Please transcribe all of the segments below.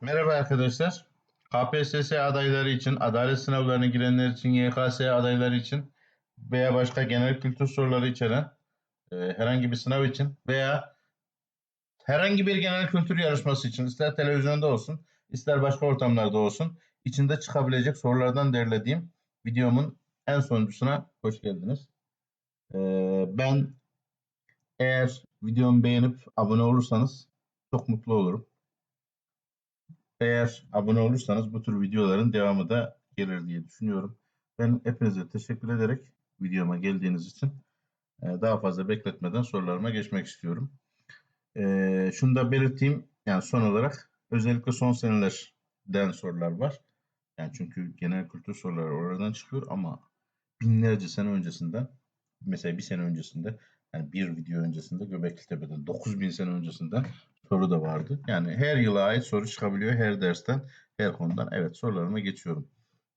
Merhaba arkadaşlar. KPSS adayları için, adalet sınavlarına girenler için, YKS adayları için veya başka genel kültür soruları içeren e, herhangi bir sınav için veya herhangi bir genel kültür yarışması için ister televizyonda olsun, ister başka ortamlarda olsun içinde çıkabilecek sorulardan derlediğim videomun en sonuncusuna hoş geldiniz. E, ben eğer videomu beğenip abone olursanız çok mutlu olurum. Eğer abone olursanız bu tür videoların devamı da gelir diye düşünüyorum. Ben hepinize teşekkür ederek videoma geldiğiniz için e, daha fazla bekletmeden sorularıma geçmek istiyorum. E, şunu da belirteyim. Yani son olarak özellikle son senelerden sorular var. Yani çünkü genel kültür soruları oradan çıkıyor ama binlerce sene öncesinden mesela bir sene öncesinde yani bir video öncesinde Göbekli Tepe'den 9000 sene öncesinden soru da vardı. Yani her yıla ait soru çıkabiliyor her dersten, her konudan. Evet sorularıma geçiyorum.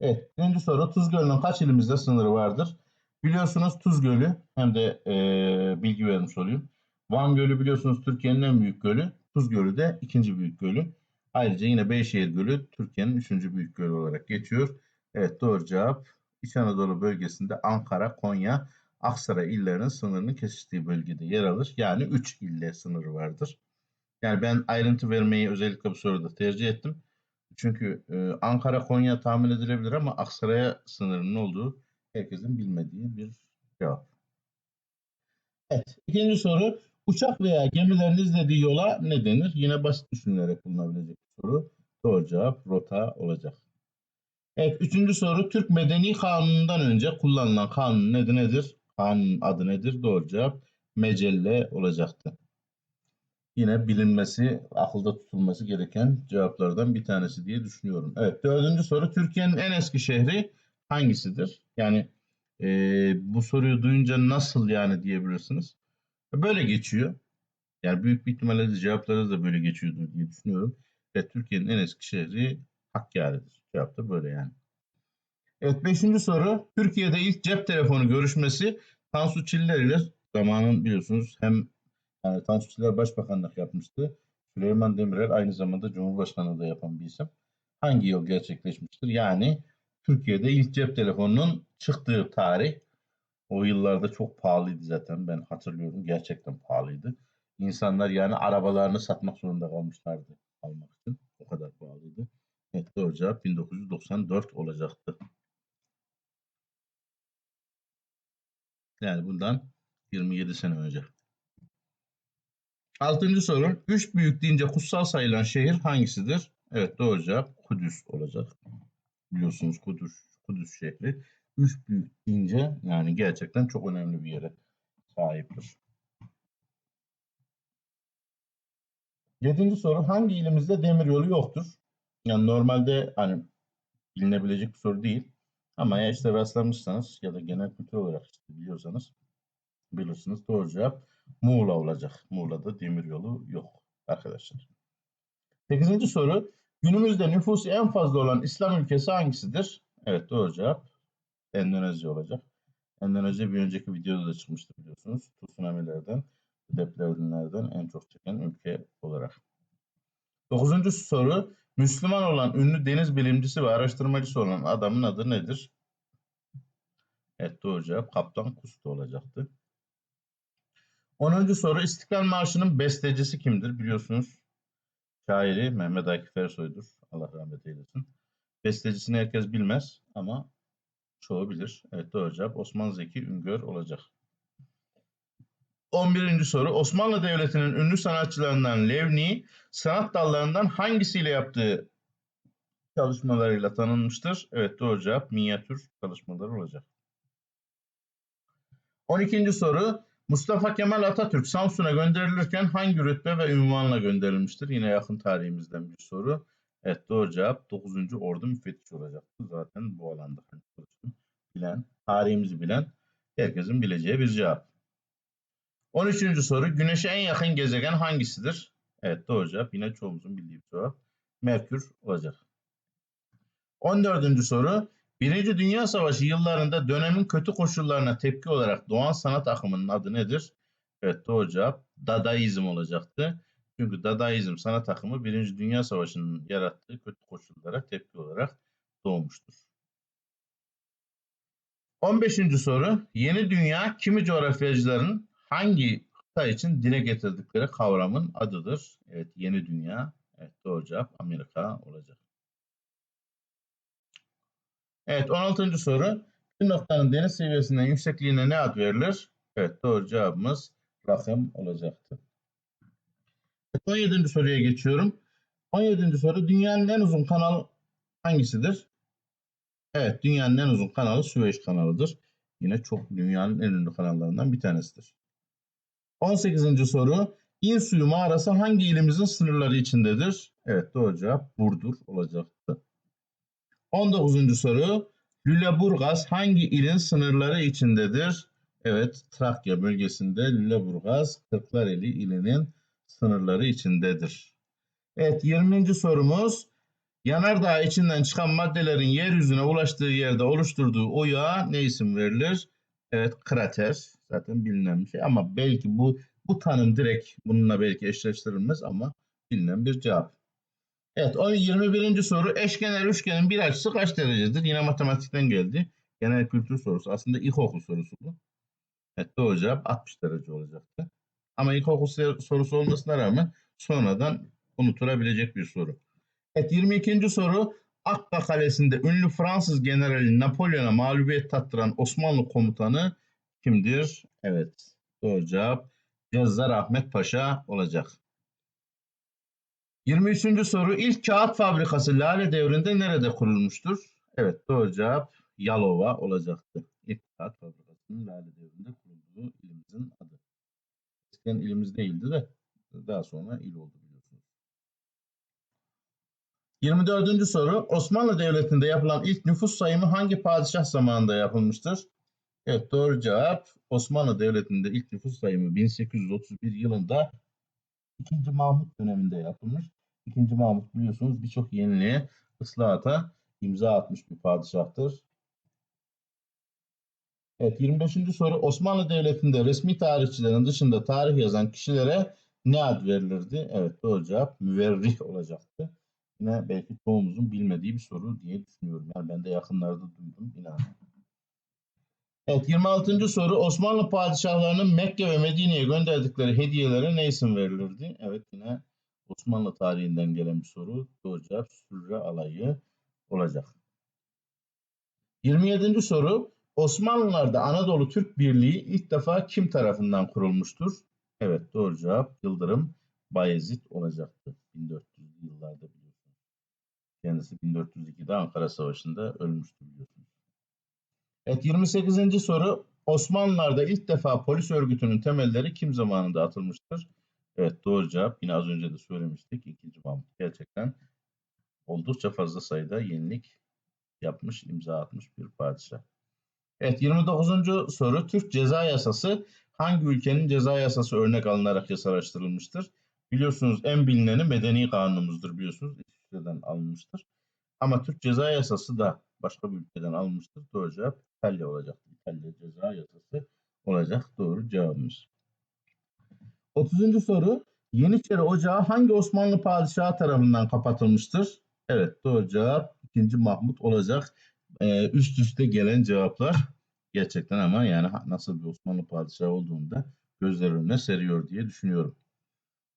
Evet, birinci soru Tuz Gölü'nün kaç ilimizde sınırı vardır? Biliyorsunuz Tuz Gölü hem de e, bilgi vermiş olayım. Van Gölü biliyorsunuz Türkiye'nin en büyük gölü. Tuz Gölü de ikinci büyük gölü. Ayrıca yine Beyşehir Gölü Türkiye'nin üçüncü büyük gölü olarak geçiyor. Evet doğru cevap İç Anadolu bölgesinde Ankara, Konya, Aksaray illerinin sınırının kesiştiği bölgede yer alır. Yani 3 ille sınırı vardır. Yani ben ayrıntı vermeyi özellikle bu soruda tercih ettim. Çünkü e, Ankara, Konya tahmin edilebilir ama Aksaray'a sınırının olduğu herkesin bilmediği bir cevap. Evet. İkinci soru. Uçak veya gemilerin izlediği yola ne denir? Yine basit düşünülerek bulunabilecek bir soru. Doğru cevap rota olacak. Evet. Üçüncü soru. Türk Medeni Kanunu'ndan önce kullanılan kanun nedir? nedir? Kanun adı nedir? Doğru cevap mecelle olacaktı. Yine bilinmesi, akılda tutulması gereken cevaplardan bir tanesi diye düşünüyorum. Evet, dördüncü soru. Türkiye'nin en eski şehri hangisidir? Yani e, bu soruyu duyunca nasıl yani diyebilirsiniz. Böyle geçiyor. Yani büyük bir ihtimalle de cevapları da böyle geçiyordur diye düşünüyorum. Ve Türkiye'nin en eski şehri Hakkari'dir. Cevap da böyle yani. Evet beşinci soru. Türkiye'de ilk cep telefonu görüşmesi Tansu Çiller ile zamanın biliyorsunuz hem yani Tansu Çiller başbakanlık yapmıştı. Süleyman Demirel aynı zamanda Cumhurbaşkanlığı da yapan bir isim. Hangi yıl gerçekleşmiştir? Yani Türkiye'de ilk cep telefonunun çıktığı tarih o yıllarda çok pahalıydı zaten ben hatırlıyorum. Gerçekten pahalıydı. İnsanlar yani arabalarını satmak zorunda kalmışlardı almak için. O kadar pahalıydı. Evet doğru cevap 1994 olacaktı. Yani bundan 27 sene önce. Altıncı soru. Üç büyük deyince kutsal sayılan şehir hangisidir? Evet doğru cevap Kudüs olacak. Biliyorsunuz Kudüs, Kudüs şehri. Üç büyük deyince yani gerçekten çok önemli bir yere sahiptir. Yedinci soru. Hangi ilimizde demiryolu yoktur? Yani normalde hani bilinebilecek bir soru değil. Ama ya işte rastlamışsanız ya da genel kültür olarak işte biliyorsanız bilirsiniz. Doğru cevap Muğla olacak. Muğla'da demiryolu yok arkadaşlar. Sekizinci soru. Günümüzde nüfusu en fazla olan İslam ülkesi hangisidir? Evet doğru cevap Endonezya olacak. Endonezya bir önceki videoda da çıkmıştı biliyorsunuz. Tsunamilerden, depremlerden en çok çeken ülke olarak. Dokuzuncu soru. Müslüman olan ünlü deniz bilimcisi ve araştırmacısı olan adamın adı nedir? Evet doğru cevap Kaptan Kustu olacaktı. Onuncu soru. İstiklal Marşı'nın bestecisi kimdir? Biliyorsunuz şairi Mehmet Akif Ersoy'dur. Allah rahmet eylesin. Bestecisini herkes bilmez ama çoğu bilir. Evet doğru cevap Osman Zeki Üngör olacak. 11. soru. Osmanlı Devleti'nin ünlü sanatçılarından Levni sanat dallarından hangisiyle yaptığı çalışmalarıyla tanınmıştır? Evet doğru cevap minyatür çalışmaları olacak. 12. soru. Mustafa Kemal Atatürk Samsun'a gönderilirken hangi rütbe ve ünvanla gönderilmiştir? Yine yakın tarihimizden bir soru. Evet doğru cevap 9. Ordu müfettişi olacaktı. Zaten bu alanda hani bilen, tarihimizi bilen herkesin bileceği bir cevap. 13. soru. Güneş'e en yakın gezegen hangisidir? Evet doğru cevap. Yine çoğumuzun bildiği bir cevap. Merkür olacak. 14. soru. Birinci Dünya Savaşı yıllarında dönemin kötü koşullarına tepki olarak doğan sanat akımının adı nedir? Evet doğru cevap Dadaizm olacaktı. Çünkü Dadaizm sanat akımı Birinci Dünya Savaşı'nın yarattığı kötü koşullara tepki olarak doğmuştur. 15. soru. Yeni dünya kimi coğrafyacıların hangi kıta için dile getirdikleri kavramın adıdır? Evet, yeni dünya. Evet, doğru cevap Amerika olacak. Evet, 16. soru. Bir noktanın deniz seviyesinden yüksekliğine ne ad verilir? Evet, doğru cevabımız rakım olacaktı. 17. soruya geçiyorum. 17. soru. Dünyanın en uzun kanalı hangisidir? Evet, dünyanın en uzun kanalı Süveyş kanalıdır. Yine çok dünyanın en ünlü kanallarından bir tanesidir. 18. soru. İn suyu mağarası hangi ilimizin sınırları içindedir? Evet, doğru cevap Burdur olacaktı. 19. soru. Lüleburgaz hangi ilin sınırları içindedir? Evet, Trakya bölgesinde Lüleburgaz, Kırklareli ilinin sınırları içindedir. Evet, 20. sorumuz. Yanardağ içinden çıkan maddelerin yeryüzüne ulaştığı yerde oluşturduğu o yağa ne isim verilir? Evet, krater. Zaten bilinen bir şey ama belki bu bu tanım direkt bununla belki eşleştirilmez ama bilinen bir cevap. Evet, o 21. soru eşkenar üçgenin bir açısı kaç derecedir? Yine matematikten geldi. Genel kültür sorusu. Aslında ilkokul sorusu bu. Evet, doğru cevap 60 derece olacaktı. Ama ilkokul sorusu olmasına rağmen sonradan unutulabilecek bir soru. Evet 22. soru Akka Kalesi'nde ünlü Fransız generali Napolyon'a mağlubiyet tattıran Osmanlı komutanı kimdir? Evet doğru cevap Cezzar Ahmet Paşa olacak. 23. soru ilk kağıt fabrikası Lale devrinde nerede kurulmuştur? Evet doğru cevap Yalova olacaktı. İlk kağıt fabrikasının Lale devrinde kurulduğu ilimizin adı. Eskiden ilimiz değildi de daha sonra il oldu biliyorsunuz. 24. soru Osmanlı Devleti'nde yapılan ilk nüfus sayımı hangi padişah zamanında yapılmıştır? Evet doğru cevap Osmanlı Devleti'nde ilk nüfus sayımı 1831 yılında 2. Mahmut döneminde yapılmış. 2. Mahmut biliyorsunuz birçok yeniliğe, ıslahata imza atmış bir padişahtır. Evet 25. soru Osmanlı Devleti'nde resmi tarihçilerin dışında tarih yazan kişilere ne ad verilirdi? Evet doğru cevap müverrih olacaktı. Yine belki çoğumuzun bilmediği bir soru diye düşünüyorum. Yani ben de yakınlarda duydum inan. Evet 26. soru Osmanlı padişahlarının Mekke ve Medine'ye gönderdikleri hediyelere ne isim verilirdi? Evet yine Osmanlı tarihinden gelen bir soru. Doğru cevap Sürre alayı olacak. 27. soru Osmanlılar'da Anadolu Türk Birliği ilk defa kim tarafından kurulmuştur? Evet doğru cevap Yıldırım Bayezid olacaktı. 1400'lü yıllarda biliyorsunuz. Kendisi 1402'de Ankara Savaşı'nda ölmüştü biliyorsunuz. Evet 28. soru Osmanlılar'da ilk defa polis örgütünün temelleri kim zamanında atılmıştır? Evet doğru cevap yine az önce de söylemiştik. 2. Mahmut gerçekten oldukça fazla sayıda yenilik yapmış, imza atmış bir padişah. Evet 29. soru Türk Ceza Yasası hangi ülkenin ceza yasası örnek alınarak yasalaştırılmıştır? Biliyorsunuz en bilineni medeni kanunumuzdur biliyorsunuz. İsviçre'den alınmıştır. Ama Türk Ceza Yasası da başka bir ülkeden alınmıştır. Doğru cevap İtalya olacak. İtalya Ceza Yasası olacak doğru cevabımız. 30. soru Yeniçeri Ocağı hangi Osmanlı padişahı tarafından kapatılmıştır? Evet doğru cevap 2. Mahmut olacak. Ee, üst üste gelen cevaplar gerçekten ama yani nasıl bir Osmanlı padişahı olduğunda gözler önüne seriyor diye düşünüyorum.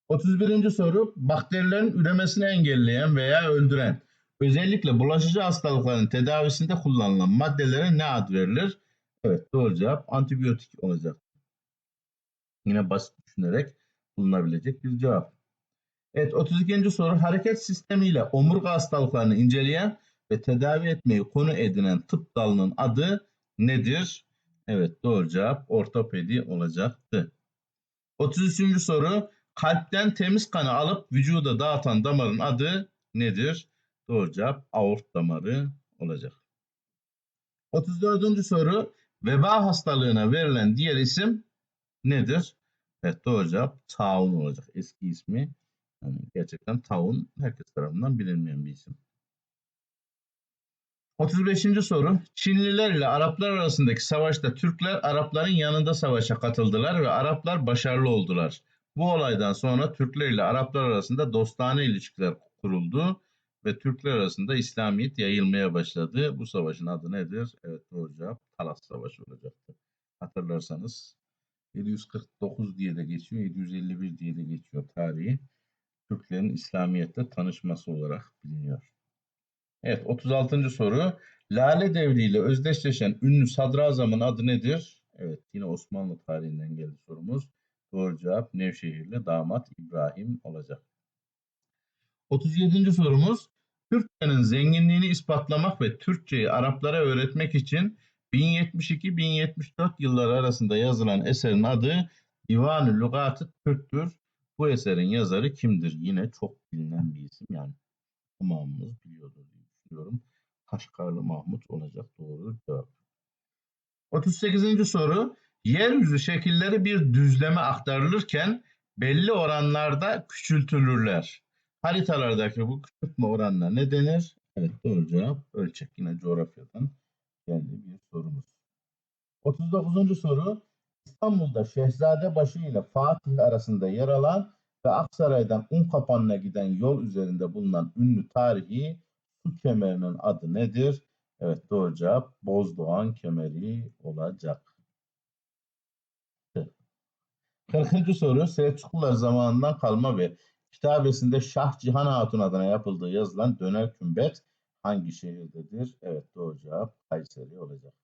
31. soru bakterilerin üremesini engelleyen veya öldüren özellikle bulaşıcı hastalıkların tedavisinde kullanılan maddelere ne ad verilir? Evet doğru cevap antibiyotik olacak. Yine basit düşünerek bulunabilecek bir cevap. Evet 32. soru hareket sistemiyle omurga hastalıklarını inceleyen ve tedavi etmeyi konu edinen tıp dalının adı nedir? Evet doğru cevap ortopedi olacaktı. 33. soru kalpten temiz kanı alıp vücuda dağıtan damarın adı nedir? Doğru cevap aort damarı olacak. 34. soru veba hastalığına verilen diğer isim nedir? Evet doğru cevap taun olacak. Eski ismi yani gerçekten taun herkes tarafından bilinmeyen bir isim. 35. soru. Çinliler ile Araplar arasındaki savaşta Türkler Arapların yanında savaşa katıldılar ve Araplar başarılı oldular. Bu olaydan sonra Türkler ile Araplar arasında dostane ilişkiler kuruldu ve Türkler arasında İslamiyet yayılmaya başladı. Bu savaşın adı nedir? Evet doğru cevap Talas Savaşı olacaktı. Hatırlarsanız 749 diye de geçiyor, 751 diye de geçiyor tarihi. Türklerin İslamiyet'le tanışması olarak biliniyor. Evet 36. soru. Lale Devri ile özdeşleşen ünlü sadrazamın adı nedir? Evet yine Osmanlı tarihinden geldi sorumuz. Doğru cevap Nevşehirli damat İbrahim olacak. 37. sorumuz. Türkçenin zenginliğini ispatlamak ve Türkçeyi Araplara öğretmek için 1072-1074 yılları arasında yazılan eserin adı Divan-ı Lugat-ı Türk'tür. Bu eserin yazarı kimdir? Yine çok bilinen bir isim yani tamamımız biliyordur diye düşünüyorum. Kaşgarlı Mahmut olacak doğru cevap. 38. soru. Yeryüzü şekilleri bir düzleme aktarılırken belli oranlarda küçültülürler. Haritalardaki bu küçültme oranına ne denir? Evet doğru cevap ölçek. Yine coğrafyadan geldi bir sorumuz. 39. soru. İstanbul'da Şehzadebaşı ile Fatih arasında yer alan ve Aksaray'dan Unkapanı'na giden yol üzerinde bulunan ünlü tarihi su kemerinin adı nedir? Evet doğru cevap Bozdoğan kemeri olacak. 40. soru Selçuklular zamanından kalma ve kitabesinde Şah Cihan Hatun adına yapıldığı yazılan döner kümbet hangi şehirdedir? Evet doğru cevap Kayseri olacak.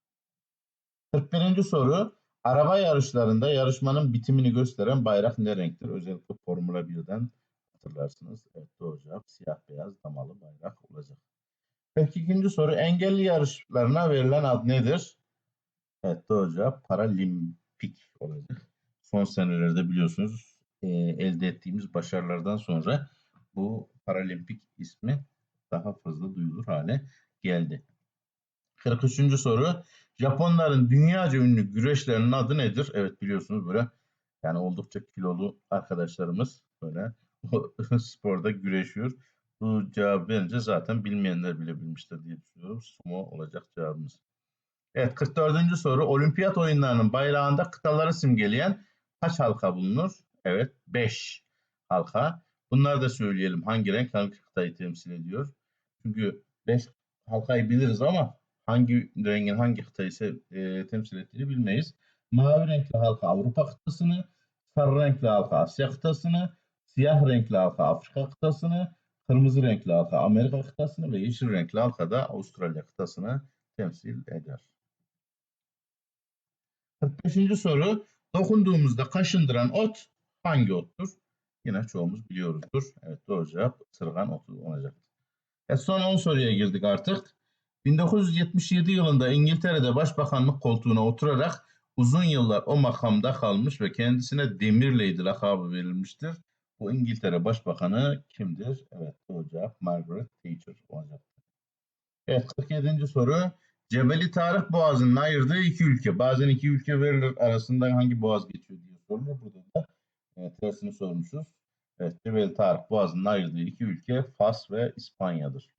41. soru araba yarışlarında yarışmanın bitimini gösteren bayrak ne renktir? Özellikle Formula 1'den hatırlarsınız. Evet doğru cevap siyah beyaz damalı bayrak olacak. 42. soru engelli yarışlarına verilen ad nedir? Evet doğru cevap paralimpik olacak. Son senelerde biliyorsunuz e, elde ettiğimiz başarılardan sonra bu paralimpik ismi daha fazla duyulur hale geldi. 43. soru. Japonların dünyaca ünlü güreşlerinin adı nedir? Evet biliyorsunuz böyle yani oldukça kilolu arkadaşlarımız böyle sporda güreşiyor. Bu cevabı verince zaten bilmeyenler bile bilmiştir diye düşünüyorum. Sumo olacak cevabımız. Evet 44. soru. Olimpiyat oyunlarının bayrağında kıtaları simgeleyen kaç halka bulunur? Evet 5 halka. Bunları da söyleyelim. Hangi renk hangi kıtayı temsil ediyor? Çünkü 5 halkayı biliriz ama hangi rengin hangi kıtayı e, temsil ettiğini bilmeyiz. Mavi renkli halka Avrupa kıtasını, sarı renkli halka Asya kıtasını, siyah renkli halka Afrika kıtasını, kırmızı renkli halka Amerika kıtasını ve yeşil renkli halka da Avustralya kıtasını temsil eder. 45. soru. Dokunduğumuzda kaşındıran ot hangi ottur? Yine çoğumuz biliyoruzdur. Evet doğru cevap ısırgan otu olacaktır. E son 10 soruya girdik artık. 1977 yılında İngiltere'de başbakanlık koltuğuna oturarak uzun yıllar o makamda kalmış ve kendisine Demirlady lakabı verilmiştir. Bu İngiltere Başbakanı kimdir? Evet doğru cevap Margaret Thatcher olacaktır. Evet 47. soru. Cebeli Tarık Boğazı'nın ayırdığı iki ülke. Bazen iki ülke verilir arasında hangi boğaz geçiyor diye sorulur. Burada da e, tersini sormuşuz. Evet Cebeli Tarık Boğazı'nın ayırdığı iki ülke Fas ve İspanya'dır.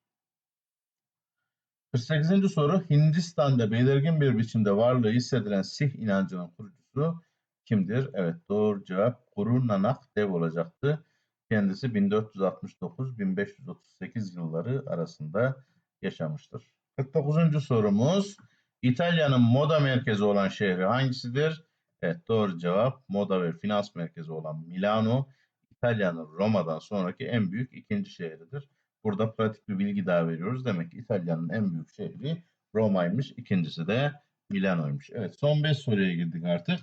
48. soru Hindistan'da belirgin bir biçimde varlığı hissedilen Sih inancının kurucusu kimdir? Evet doğru cevap Guru Nanak Dev olacaktı. Kendisi 1469-1538 yılları arasında yaşamıştır. 49. sorumuz İtalya'nın moda merkezi olan şehri hangisidir? Evet doğru cevap moda ve finans merkezi olan Milano. İtalya'nın Roma'dan sonraki en büyük ikinci şehridir. Burada pratik bir bilgi daha veriyoruz. Demek ki İtalya'nın en büyük şehri Roma'ymış. İkincisi de Milano'ymuş. Evet son 5 soruya girdik artık.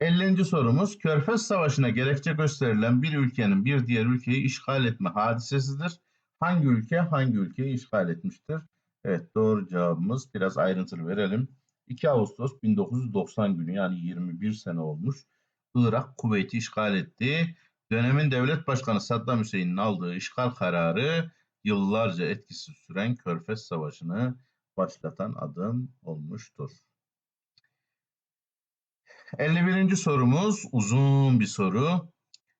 50. sorumuz Körfez Savaşı'na gerekçe gösterilen bir ülkenin bir diğer ülkeyi işgal etme hadisesidir. Hangi ülke hangi ülkeyi işgal etmiştir? Evet doğru cevabımız biraz ayrıntılı verelim. 2 Ağustos 1990 günü yani 21 sene olmuş. Irak Kuveyt'i işgal etti. Dönemin devlet başkanı Saddam Hüseyin'in aldığı işgal kararı yıllarca etkisiz süren Körfez Savaşı'nı başlatan adım olmuştur. 51. sorumuz uzun bir soru.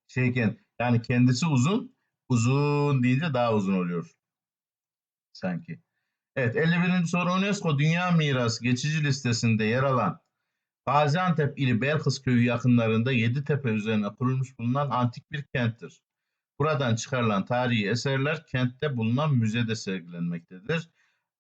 Şeyken yani kendisi uzun, uzun deyince daha uzun oluyor. Sanki. Evet 51. soru UNESCO Dünya Mirası geçici listesinde yer alan Gaziantep ili Belkıs köyü yakınlarında Yeditepe üzerine kurulmuş bulunan antik bir kenttir. Buradan çıkarılan tarihi eserler kentte bulunan müzede sergilenmektedir.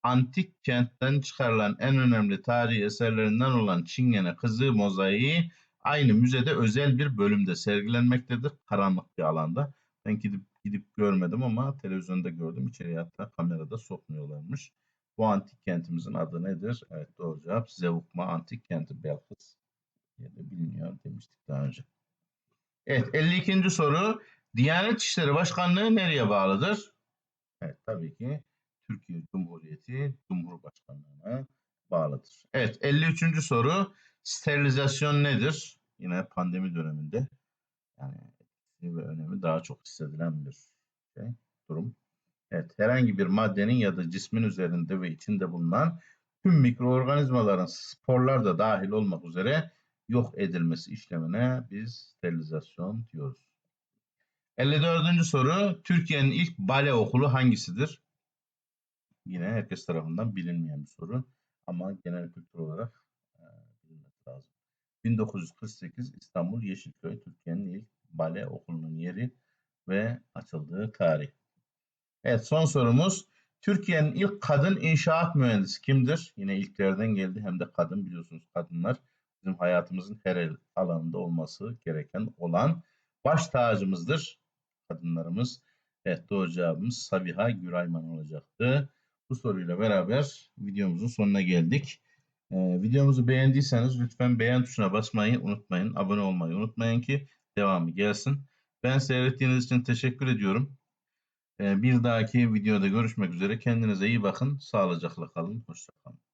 Antik kentten çıkarılan en önemli tarihi eserlerinden olan Çingene Kızı mozaiği aynı müzede özel bir bölümde sergilenmektedir. Karanlık bir alanda. Ben gidip gidip görmedim ama televizyonda gördüm. İçeriye hatta kamerada sokmuyorlarmış. Bu antik kentimizin adı nedir? Evet doğru cevap Zevukma Antik Kenti Belkıs diye de biliniyor demiştik daha önce. Evet 52. soru. Diyanet İşleri Başkanlığı nereye bağlıdır? Evet tabii ki Türkiye Cumhuriyeti Cumhurbaşkanlığına bağlıdır. Evet 53. soru. Sterilizasyon nedir? Yine pandemi döneminde yani ve önemi daha çok hissedilen bir şey, durum. Evet, herhangi bir maddenin ya da cismin üzerinde ve içinde bulunan tüm mikroorganizmaların sporlar da dahil olmak üzere yok edilmesi işlemine biz sterilizasyon diyoruz. 54. soru. Türkiye'nin ilk bale okulu hangisidir? Yine herkes tarafından bilinmeyen bir soru ama genel kültür olarak e, bilinmesi lazım. 1948 İstanbul Yeşilköy Türkiye'nin ilk bale okulunun yeri ve açıldığı tarih. Evet son sorumuz. Türkiye'nin ilk kadın inşaat mühendisi kimdir? Yine ilklerden geldi hem de kadın biliyorsunuz kadınlar bizim hayatımızın her alanında olması gereken olan baş tacımızdır. Kadınlarımız. Evet doğru cevabımız Sabiha Gürayman olacaktı. Bu soruyla beraber videomuzun sonuna geldik. Ee, videomuzu beğendiyseniz lütfen beğen tuşuna basmayı unutmayın. Abone olmayı unutmayın ki devamı gelsin. Ben seyrettiğiniz için teşekkür ediyorum. Ee, bir dahaki videoda görüşmek üzere. Kendinize iyi bakın. Sağlıcakla kalın. Hoşçakalın.